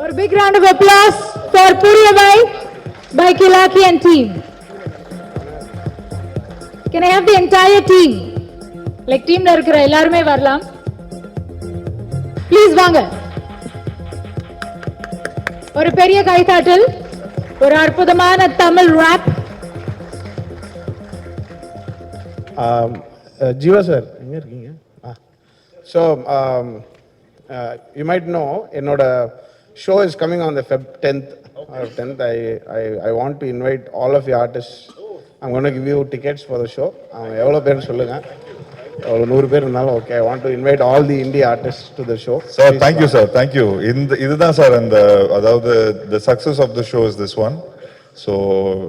ஒரு big round of applause for पूर्य भाई by Kilaki and team. Can I have the entire team? Like team இருக்கிற எல்லாருமே வரலாம். Please வாங்க. ஒரு பெரிய கைத்தாட்டல் ஒரு அற்புதமான தமிழ் ராப் ஜீவா சார் எங்க இருக்கீங்க ஸோ யூ மைட் நோ என்னோட show is coming on the Feb tenth tenth I I I want to invite all of you artist அவங்க ஒன்று give you tickets for the show அவங்க எவ்வளோ பேர்னு சொல்லுங்கள் எவ்வளோ நூறு பேர் இருந்தாலும் okay I want to invite all the India artist to the show sir thank you sir thank you இந்த இதுதான் சார் அந்த அதாவது the success of the show is this one so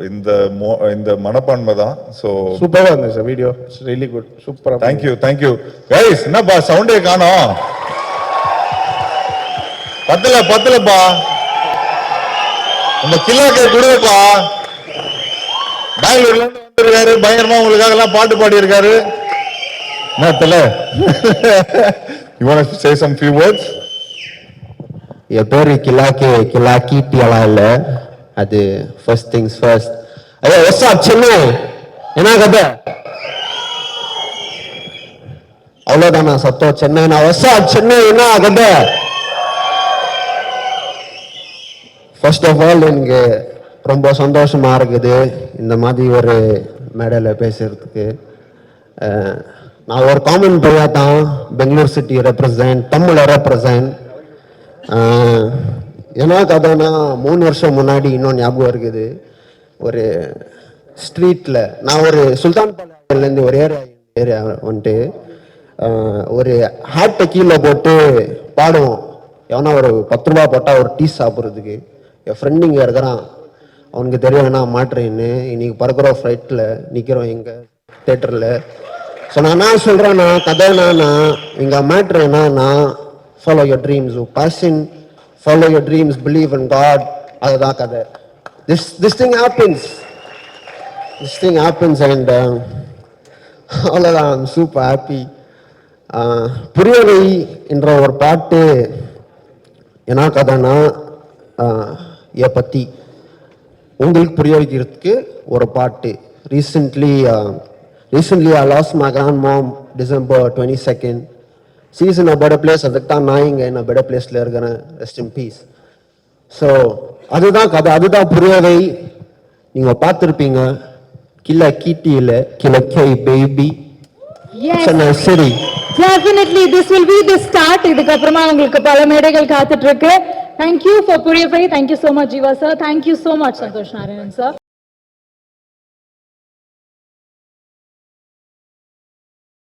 இந்த மோ இந்த மனப்பான்மை தான். ஸோ சூப்பராக இருந்துச்சு sir video it's really good சூப்பராக thank you thank you guys என்னப்பா சவுண்டே காணோம். பத்தல பத்தலப்பா. உங்க கில்லாக்கை கொடுங்கப்பா. பெங்களூர்ல இருந்து வந்திருக்காரு பயங்கரமா உங்களுக்காக எல்லாம் பாட்டு பாடி இருக்காரு என்னத்துல you want say some few words என் கிலா கிலாக்கி எல்லாம் இல்லை. அது ஃபர்ஸ்ட் திங்ஸ் ஃபர்ஸ்ட் ஐயோ எஸ் ஆர் சென்னை என்ன கதை? அவ்வளோதானா சத்தம் சென்னை நான் எஸ் சென்னை? என்ன கதை? ஃபர்ஸ்ட் ஆஃப் ஆல் எனக்கு ரொம்ப சந்தோஷமாக இருக்குது இந்த மாதிரி ஒரு மேடையில் பேசுகிறதுக்கு நான் ஒரு காமன் பையா தான். பெங்களூர் சிட்டி ரெப்ரசன்ட் தமிழை ரெப்ரசன்ட் என்ன கதைனா மூணு வருஷம் முன்னாடி இன்னும் ஞாபகம் இருக்குது. ஒரு ஸ்ட்ரீட்டில் நான் ஒரு சுல்தான் பாளையத்துலேருந்து ஒரு ஏரியா ஏரியா வந்துட்டு ஒரு ஹேட்டை கீழே போட்டு பாடுவோம். எவனா ஒரு பத்து ரூபா போட்டால் ஒரு டீ சாப்பிட்றதுக்கு. என் ஃப்ரெண்டு இங்கே இருக்கிறான். அவனுக்கு தெரியும் நான் மாட்டுறேன்னு. இன்னைக்கு பறக்கிறோம் ஃப்ளைட்டில் நிற்கிறோம் எங்கள் தேட்டரில் ஸோ நான் நான் சொல்கிறேன்னா கதைனா இங்கே மாட்டுறேன்னா நான் follow your dreams passion follow your dreams believe in God அதுதான் கதை. This this thing happens this thing happens and அவ்வளோதான் சூப்பர் ஹாப்பி புரியவை என்ற ஒரு பாட்டு என்ன கதைன்னா uh, பற்றி உங்களுக்கு புரிய வைக்கிறதுக்கு ஒரு பாட்டு. Recently recently I lost my grand mom December twenty second she's in a better place அதுக்கு தான் நான் இங்கே என்ன பெட்டர் பிளேஸில் இருக்கிறேன். ரெஸ்ட் இன் பீஸ் ஸோ அதுதான் கதை. அதுதான் புரியவை. நீங்கள் பார்த்துருப்பீங்க. கில்ல கீட்டியில் கிழக்கை பேபி சரி Definitely, this will be the start. இதுக்கப்புறமா உங்களுக்கு பல மேடைகள் காத்துட்டு இருக்கு. Thank you for Puriyavai. Thank you so much, Jiva sir. Thank you so much, Santosh Narayanan sir.